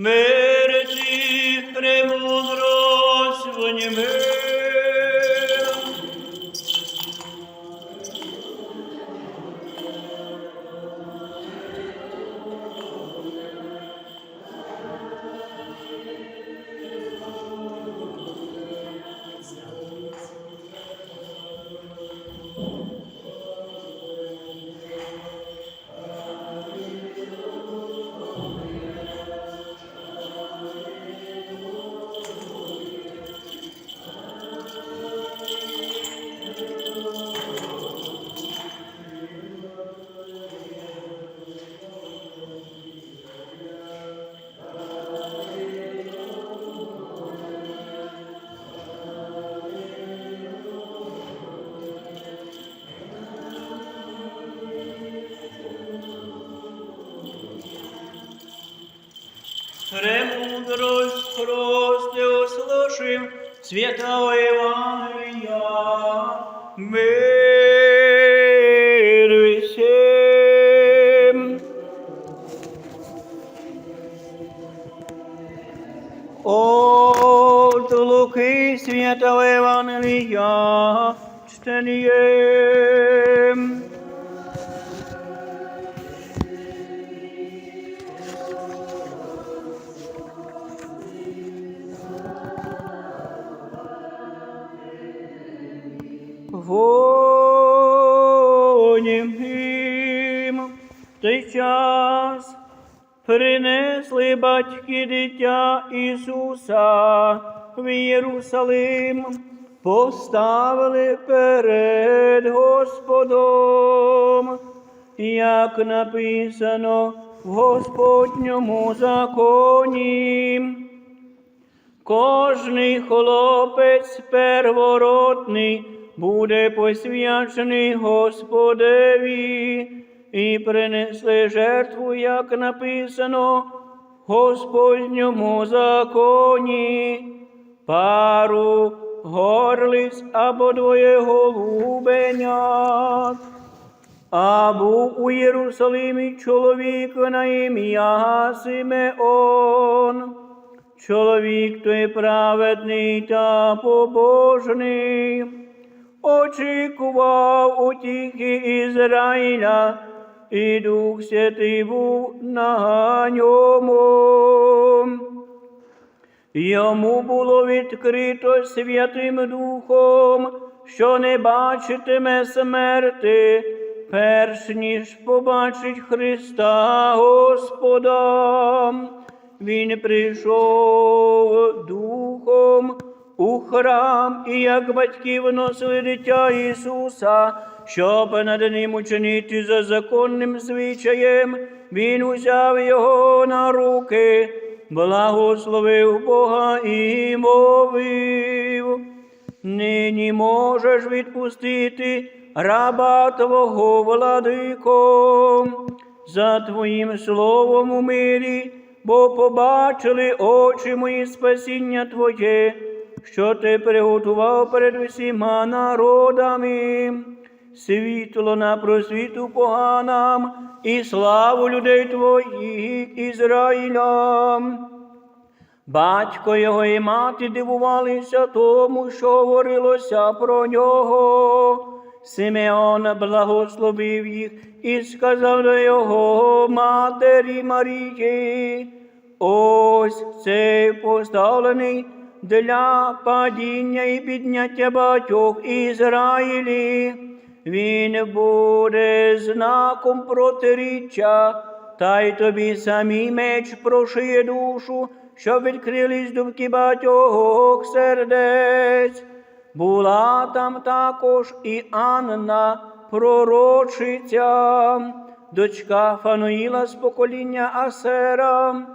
May Прости услышим, Святого Евангелия, в Єрусалим, поставили перед Господом, як написано в Господньому законі. Кожний хлопець первородний буде посвячений Господеві, і принесли жертву, як написано Господньому законі, пару горлиць або двоє голубенят. А був у Єрусалимі чоловік на ім'я Симеон. Чоловік той праведний та побожний, очікував утіхи Ізраїля, і Дух Святий був на ньому. Йому було відкрито Святим Духом, що не бачитиме смерти, перш ніж побачить Христа Господа. Він прийшов духом у храм, і як батьки виносили дитя Ісуса, щоб над ним учинити за законним звичаєм, Він узяв його на руки, благословив Бога і мовив. Нині можеш відпустити раба Твого владико, за Твоїм словом у мирі, бо побачили очі мої спасіння Твоє, що Ти приготував перед усіма народами, світло на просвіту поганам і славу людей Твоїх Ізраїля. Батько його і мати дивувалися тому, що говорилося про нього. Симеон благословив їх і сказав до його матері Марії, ось цей поставлений для падіння і підняття багатьох Ізраїлі. Він буде знаком протиріччя, та й тобі самі меч прошиє душу, щоб відкрились думки багатьох сердець. Була там також і Анна, пророчиця, дочка Фануїла з покоління Асера.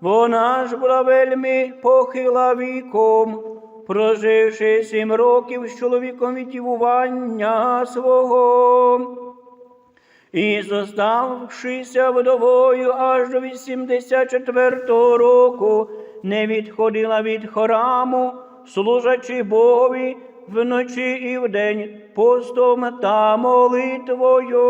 Вона ж була вельми похила віком, проживши сім років з чоловіком від дівування свого. І зоставшися вдовою аж до 84-го року, не відходила від храму, служачи Богові вночі і вдень постом та молитвою.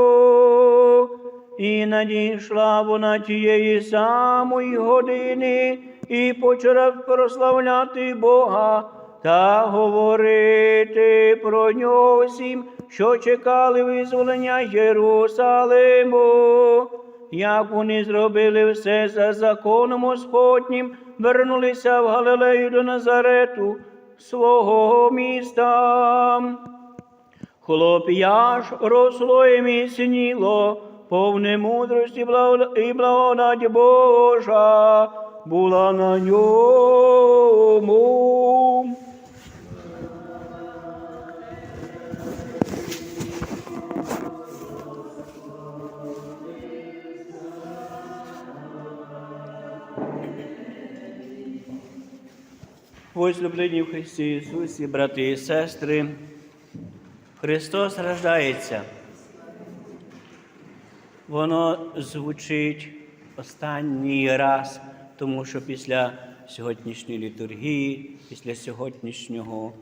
і надійшла вона тієї самої години, і почала прославляти Бога та говорити про нього всім, що чекали визволення Єрусалиму. Як вони зробили все за законом Господнім, вернулися в Галилею до Назарету, свого міста. Хлоп'я ж росло і міцніло, повне мудрості і благодать Божа була на ньому. Возлюблені в Христі Ісусі, брати і сестри, Христос рождається. Воно звучить останній раз, тому що після сьогоднішньої літургії, після сьогоднішнього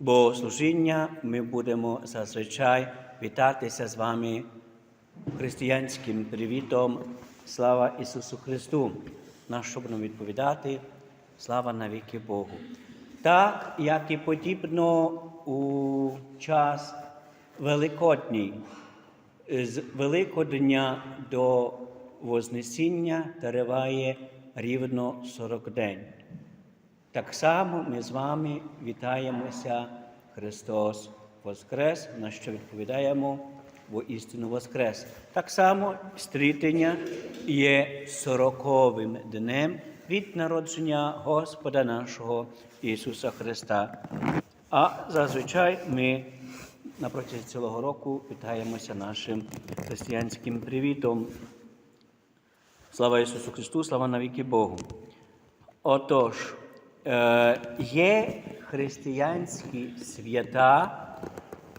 богослужіння ми будемо зазвичай вітатися з вами християнським привітом. Слава Ісусу Христу! На що будемо відповідати? Слава навіки Богу. Так, як і подібно у час Великодній, з Великодня до Вознесіння триває рівно 40 день. Так само ми з вами вітаємося Христос Воскрес, на що відповідаємо бо істину Воскрес. Так само стрітення є сороковим днем від народження Господа нашого Ісуса Христа. А зазвичай ми на протязі цілого року вітаємося нашим християнським привітом. Слава Ісусу Христу, слава навіки Богу. Отож, е, є християнські свята,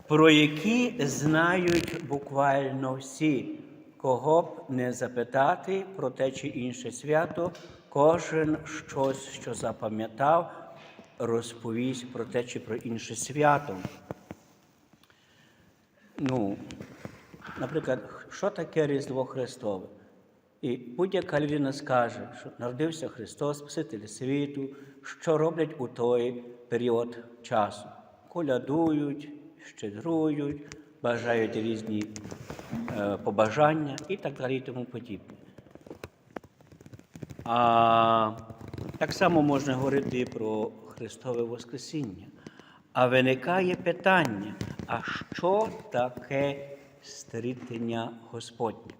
про які знають буквально всі, кого б не запитати про те чи інше свято, кожен щось, що запам'ятав, розповість про те чи про інше свято. Ну, наприклад, що таке Різдво Христове? І будь-яка людина скаже, що народився Христос, Спаситель світу, що роблять у той період часу. Колядують, щедрують, бажають різні е, побажання і так далі і тому подібне. А так само можна говорити про Христове Воскресіння. А виникає питання: а що таке стрітення Господнє?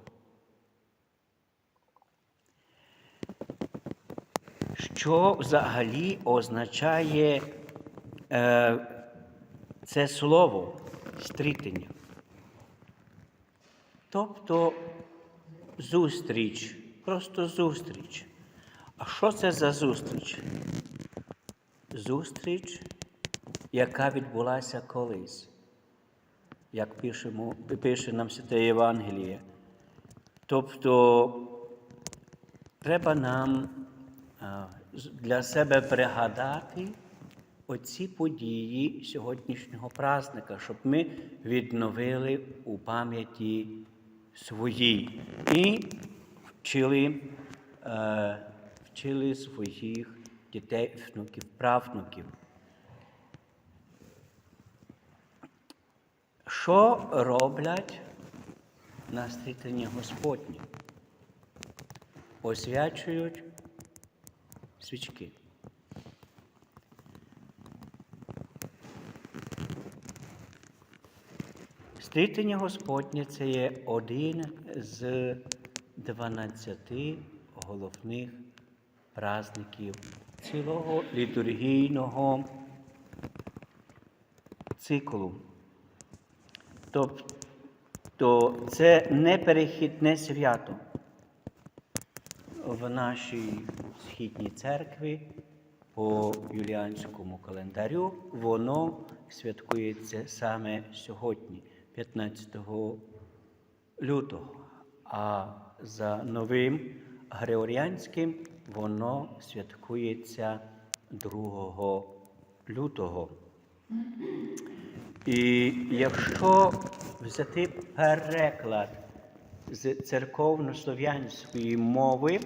Що взагалі означає е, це слово стрітення? Тобто зустріч, просто зустріч. А що це за зустріч? Зустріч, яка відбулася колись, як пишемо, пише нам Святе Євангеліє. Тобто треба нам для себе пригадати оці події сьогоднішнього праздника, щоб ми відновили у пам'яті своїй і вчили, е, вчили своїх дітей, внуків, правнуків. Що роблять на стрітанні Господні? Освячують свічки. Стрітення Господнє це є один з 12 головних праздників цілого літургійного циклу. Тобто це неперехідне свято в нашій східній церкві по юліанському календарю воно святкується саме сьогодні, 15 лютого. А за новим Григоріанським воно святкується 2 лютого. І якщо взяти переклад з церковнослов'янської мови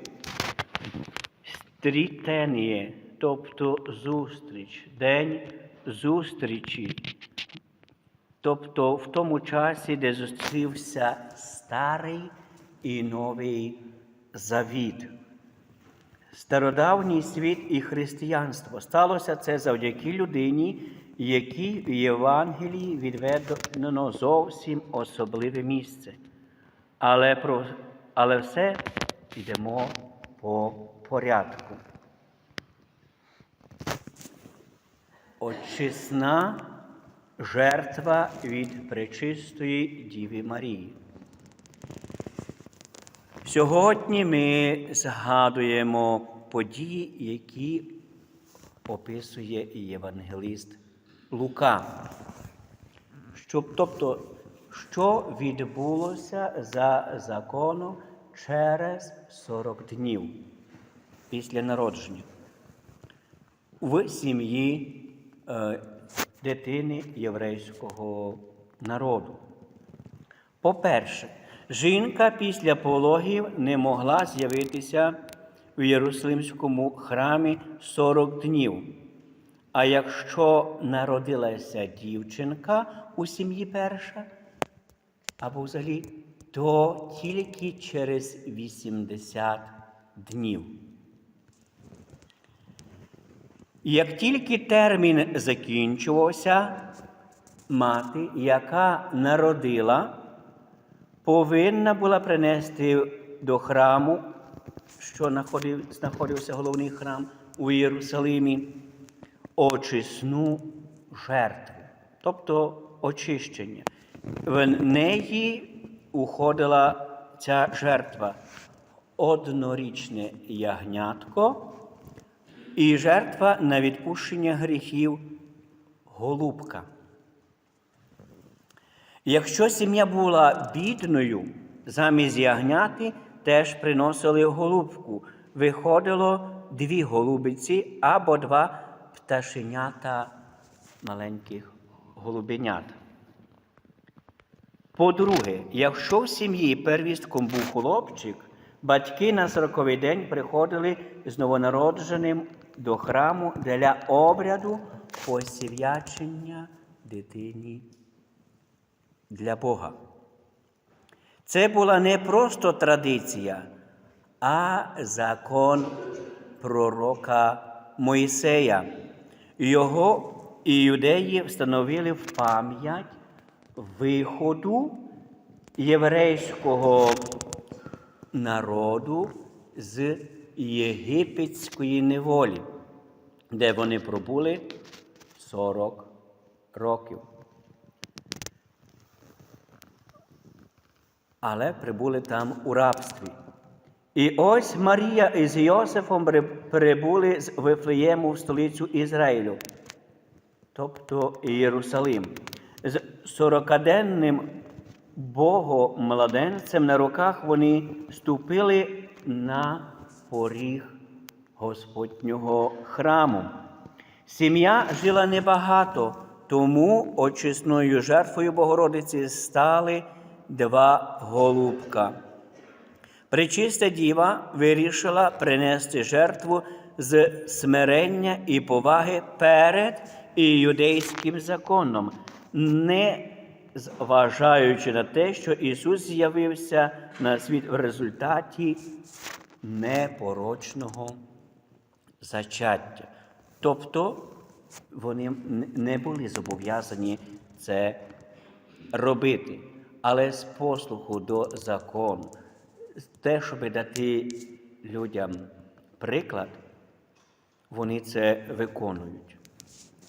стрітеніє, тобто зустріч, день зустрічі. Тобто в тому часі, де зустрівся старий і новий завіт. Стародавній світ і християнство сталося це завдяки людині, якій в Євангелії відведено зовсім особливе місце. Але, про, але все йдемо по порядку. Очисна жертва від пречистої Діви Марії. Сьогодні ми згадуємо події, які описує євангеліст Лука. Щоб, тобто, що відбулося за законом через 40 днів після народження в сім'ї е, дитини єврейського народу. По-перше, жінка після пологів не могла з'явитися в Єрусалимському храмі 40 днів. А якщо народилася дівчинка у сім'ї перша, або взагалі, то тільки через 80 днів. Як тільки термін закінчувався, мати, яка народила, повинна була принести до храму, що знаходив, знаходився головний храм у Єрусалимі, очисну жертву, тобто очищення. В неї уходила ця жертва однорічне ягнятко і жертва на відпущення гріхів голубка. Якщо сім'я була бідною, замість ягняти теж приносили голубку. Виходило дві голубиці або два пташенята маленьких голубенят. По-друге, якщо в сім'ї первістком був хлопчик, батьки на сороковий день приходили з новонародженим до храму для обряду посвячення дитині для Бога. Це була не просто традиція, а закон пророка Мойсея. Його і встановили в пам'ять виходу єврейського народу з єгипетської неволі, де вони пробули 40 років. Але прибули там у рабстві. І ось Марія із Йосифом прибули з Вифлеєму в столицю Ізраїлю, тобто Єрусалим, з сорокаденним богомладенцем на руках вони ступили на поріг Господнього храму. Сім'я жила небагато, тому очисною жертвою Богородиці стали два голубка. Пречиста діва вирішила принести жертву з смирення і поваги перед іудейським законом, не зважаючи на те, що Ісус з'явився на світ в результаті непорочного зачаття. Тобто вони не були зобов'язані це робити, але з послуху до закону, те, щоб дати людям приклад, вони це виконують.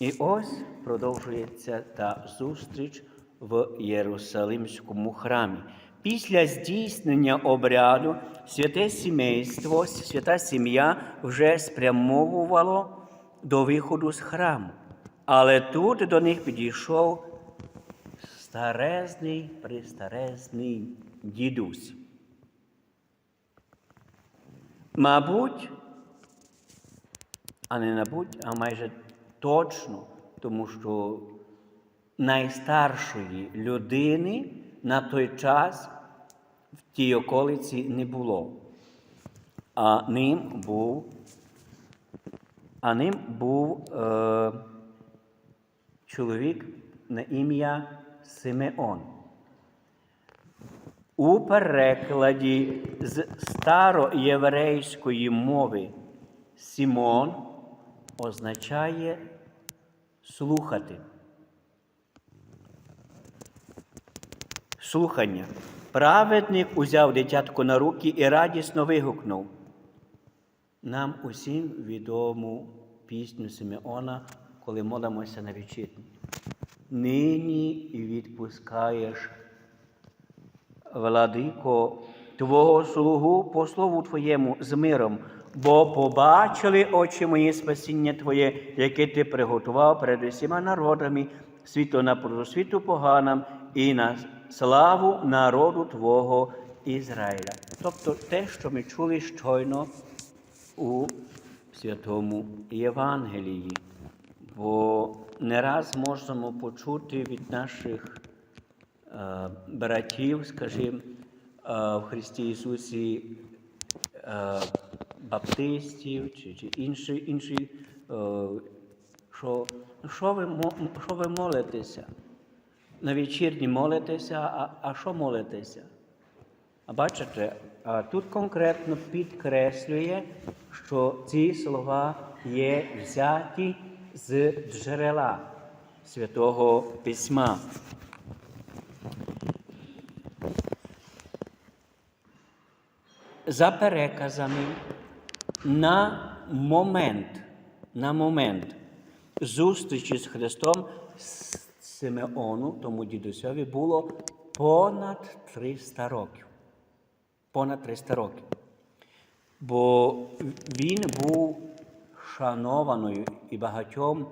І ось продовжується та зустріч в Єрусалимському храмі. Після здійснення обряду святе сімейство, свята сім'я вже спрямовувало до виходу з храму. Але тут до них підійшов старезний, пристарезний дідусь. Мабуть, а не набуть, а майже точно, тому що найстаршої людини на той час в тій околиці не було. А ним був, а ним був е, чоловік на ім'я Симеон. У перекладі з староєврейської мови Сімон означає слухати. Слухання. Праведник узяв дитятко на руки і радісно вигукнув. Нам усім відому пісню Симеона, коли молимося на вечірні. Нині відпускаєш, владико, Твого слугу по слову Твоєму з миром, бо побачили очі мої спасіння Твоє, яке Ти приготував перед усіма народами, світло на просвіту поганам і на славу народу Твого Ізраїля. Тобто те, що ми чули щойно у Святому Євангелії. Бо не раз можемо почути від наших е, братів, скажімо, е, в Христі Ісусі е, баптистів чи, чи інші, інші е, що, «Ну, що, ви, що ви молитеся? На вечірні молитеся, а, а що молитеся? А бачите, а тут конкретно підкреслює, що ці слова є взяті з джерела Святого Письма. За переказами на момент, на момент зустрічі з Христом С- Симеону, тому дідусьові, було понад 300 років. Понад 300 років. Бо він був шанованою і багатьом,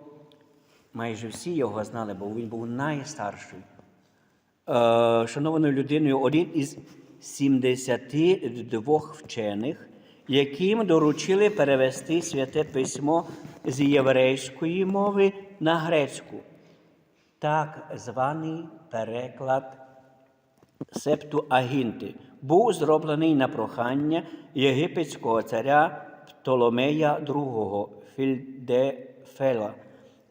майже всі його знали, бо він був найстарший. Е, шанованою людиною один із 72 вчених, яким доручили перевести святе письмо з єврейської мови на грецьку. Так званий переклад септу Агінти був зроблений на прохання єгипетського царя Птоломея II Фільдефела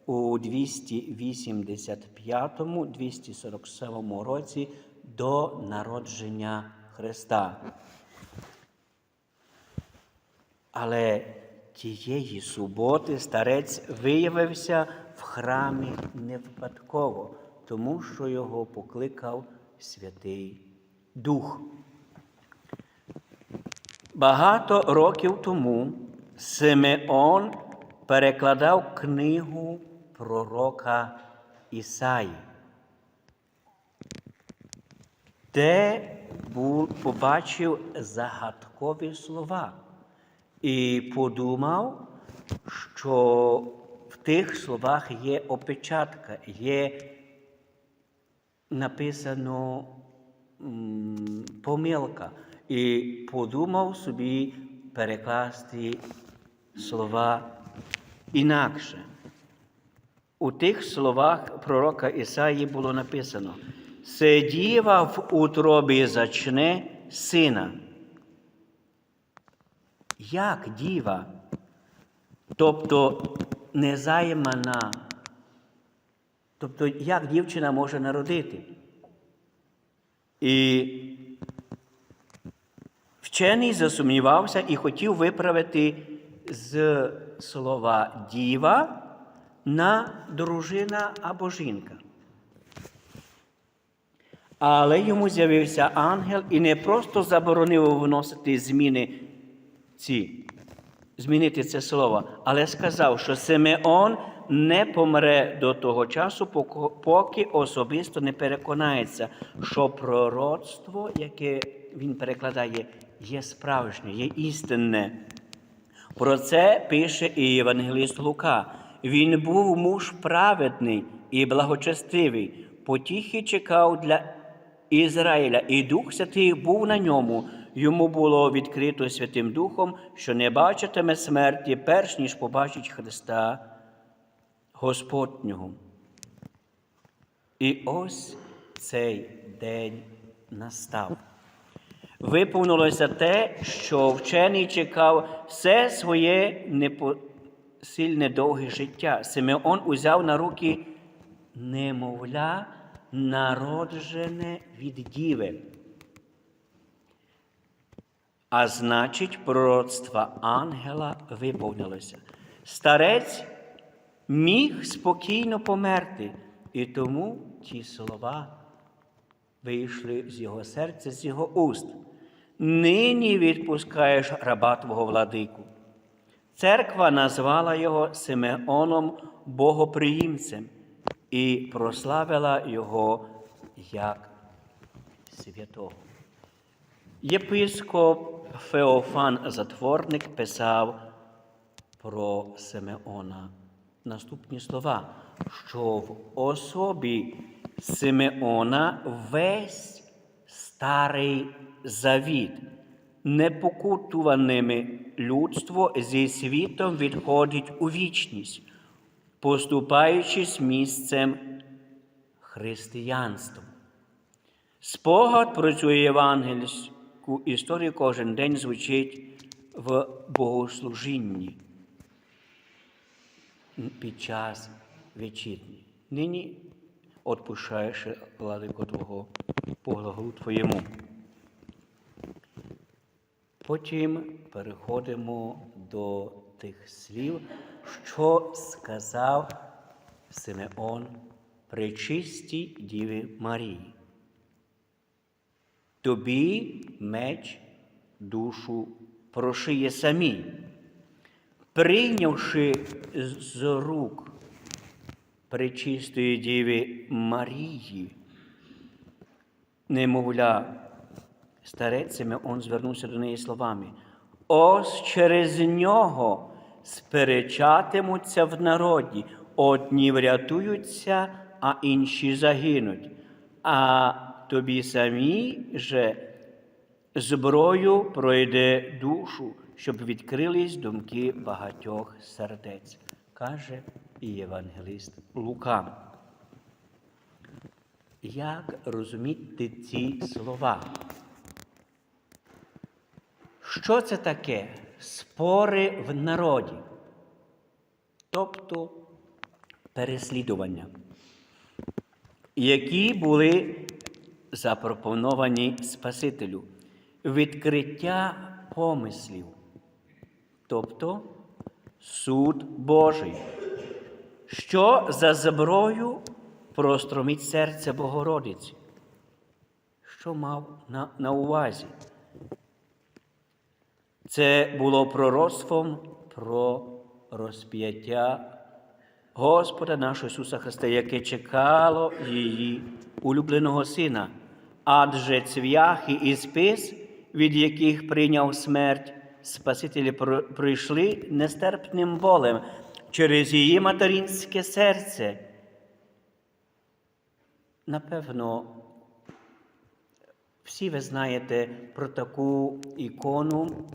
у 285-247 році до народження Христа. Але тієї суботи старець виявився в храмі не випадково, тому що його покликав Святий Дух. Багато років тому Симеон перекладав книгу пророка Ісаї, де побачив загадкові слова і подумав, що в тих словах є опечатка, є написано помилка. І подумав собі перекласти слова інакше. У тих словах пророка Ісаї було написано: «Се діва в утробі зачне сина. Як діва, тобто незаймана, тобто як дівчина може народити? І вчений засумнівався і хотів виправити з слова діва на дружина або жінка. Але йому з'явився ангел і не просто заборонив вносити зміни ці, змінити це слово, але сказав, що Симеон не помре до того часу, поки- особисто не переконається, що пророцтво, яке він перекладає, є справжнє, є істинне. Про це пише і Євангеліст Лука. Він був муж праведний і благочестивий, потіхи чекав для Ізраїля, і Дух Святий був на ньому. Йому було відкрито Святим Духом, що не бачитиме смерті, перш ніж побачить Христа Господнього. І ось цей день настав. Виповнилося те, що вчений чекав все своє непосильне довге життя. Симеон узяв на руки немовля, народжене від діви. А значить, пророцтво ангела виповнилося. Старець міг спокійно померти, і тому ті слова вийшли з його серця, з його уст. Нині відпускаєш раба твого владику. Церква назвала його Симеоном Богоприємцем і прославила його як святого. Єпископ Феофан Затворник писав про Симеона наступні слова, що в особі Симеона весь старий завіт, непокутуваними людство зі світом відходить у вічність, поступаючись місцем християнства. Спогад про цю євангельську історію кожен день звучить в богослужінні під час вечірні. Нині отпущаєш владико Твого по Твоєму. Потім переходимо до тих слів, що сказав Симеон при чистій Діві Марії. Тобі меч душу прошиє самі, прийнявши з рук пречистої Діви Марії, немовля, старець Симеон звернувся до неї словами. Ось через нього сперечатимуться в народі, одні врятуються, а інші загинуть. А тобі самі же зброю пройде душу, щоб відкрились думки багатьох сердець, каже і євангелист Лука. Як розуміти ці слова? Що це таке? Спори в народі, тобто переслідування, які були запропоновані Спасителю, відкриття помислів, тобто суд Божий, що за зброю простромить серце Богородиці, що мав на, на увазі. Це було пророцтвом про розп'яття Господа нашого Ісуса Христа, яке чекало її улюбленого Сина, адже цвяхи і спис, від яких прийняв смерть, Спасителі пройшли нестерпним болем через її материнське серце. Напевно, всі ви знаєте про таку ікону,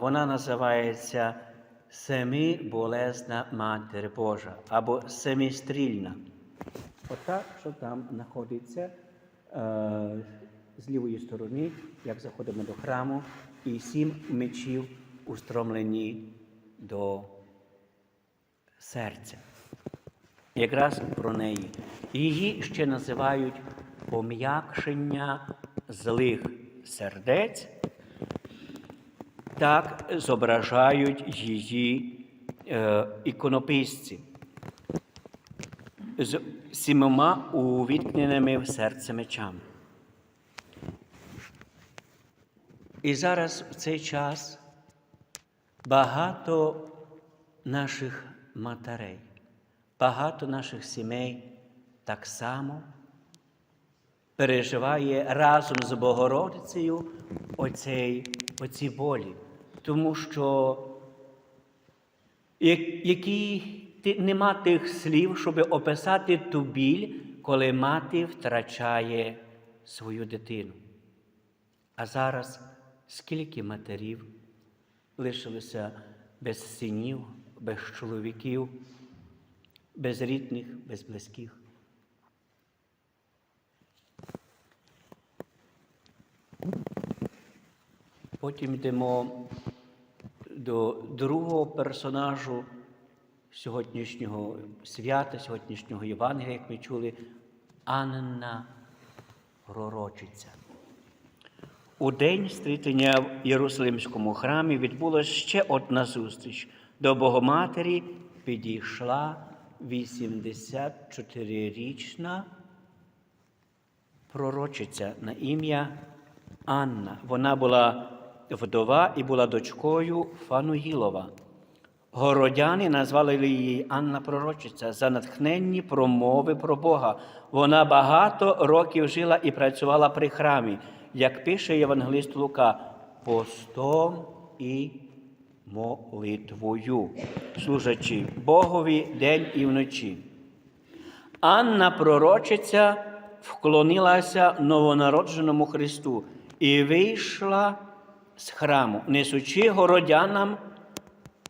вона називається Семиболезна Матір Божа або Семистрільна. Ота, що там знаходиться з лівої сторони, як заходимо до храму, і сім мечів устромлені до серця. Якраз про неї. Її ще називають пом'якшення злих сердець, так зображають її е, іконописці з сімома увіткненими в серце мечами. І зараз в цей час багато наших матерей, багато наших сімей так само переживає разом з Богородицею оцей, оці болі, тому що які нема тих слів, щоб описати ту біль, коли мати втрачає свою дитину. А зараз скільки матерів лишилося без синів, без чоловіків, без рідних, без близьких. Потім йдемо до другого персонажу сьогоднішнього свята, сьогоднішнього Євангелія, як ми чули, Анна Пророчиця. У день стрітення в Єрусалимському храмі відбулася ще одна зустріч. До Богоматері підійшла 84-річна пророчиця на ім'я Анна. Вона була вдова і була дочкою Фануїлова. Городяни назвали її Анна Пророчиця за натхненні промови про Бога. Вона багато років жила і працювала при храмі, як пише Євангелист Лука, постом і молитвою, служачи Богові день і вночі. Анна пророчиця вклонилася новонародженому Христу і вийшла з храму, несучи городянам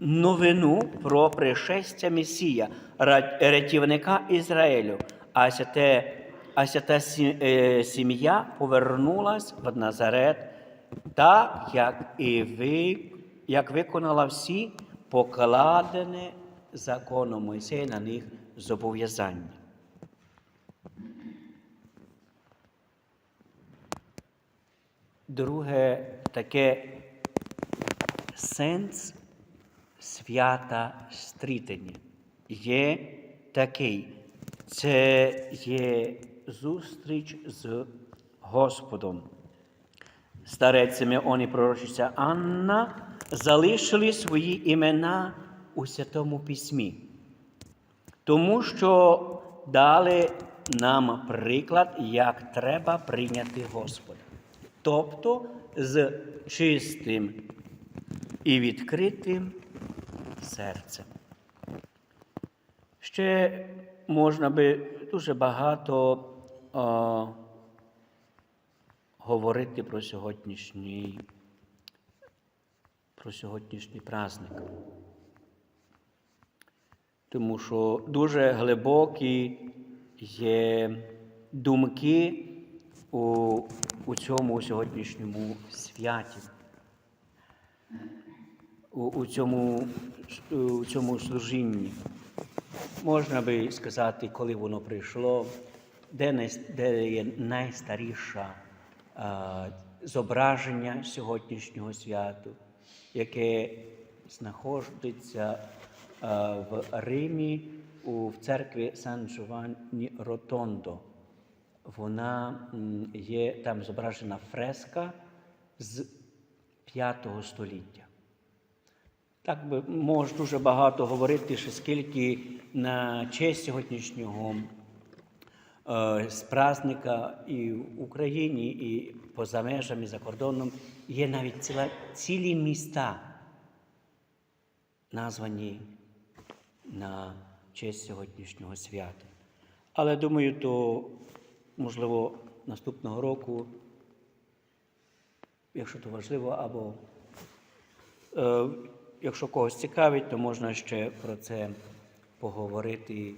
новину про пришестя Месія, рятівника Ізраїлю. А святе, а свята е, сім'я повернулась в Назарет, так як і ви, як виконала всі покладене законом Мойсея на них зобов'язання. Друге таке сенс свята стрітення є такий. Це є зустріч з Господом. Старець Симеон і пророчиця Анна залишили свої імена у Святому Письмі, тому що дали нам приклад, як треба прийняти Господа. Тобто з чистим і відкритим серцем. Ще можна би дуже багато а, говорити про сьогоднішній, про сьогоднішній праздник. Тому що дуже глибокі є думки у, у цьому сьогоднішньому святі у, у, цьому, у цьому служінні. Можна би сказати, коли воно прийшло, де, де є найстаріше зображення сьогоднішнього святу, яке знаходиться а, в Римі у, в церкві Сан Джованні Ротондо. Вона є там зображена фреска з 5 століття. Так би можу дуже багато говорити, що скільки на честь сьогоднішнього е, праздника і в Україні, і поза межами, за кордоном є навіть ціла, цілі міста, названі на честь сьогоднішнього свята. Але думаю, то можливо наступного року, якщо то важливо, або Е, Якщо когось цікавить, то можна ще про це поговорити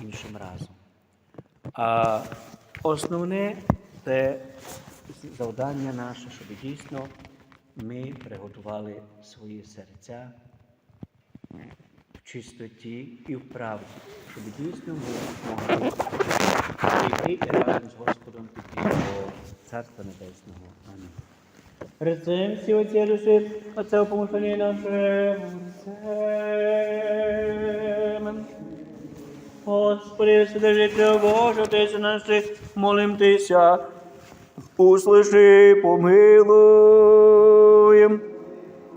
іншим разом. А основне це завдання наше, щоб дійсно ми приготували свої серця в чистоті і в правді, щоб дійсно ми могли з Господом піти до Царства Небесного. Амінь. Христем всі отці душі, Отце помилування наше, Отцем. Господи, Вседержитель Боже, Отець наших, молим Тися, услыши, помилуєм.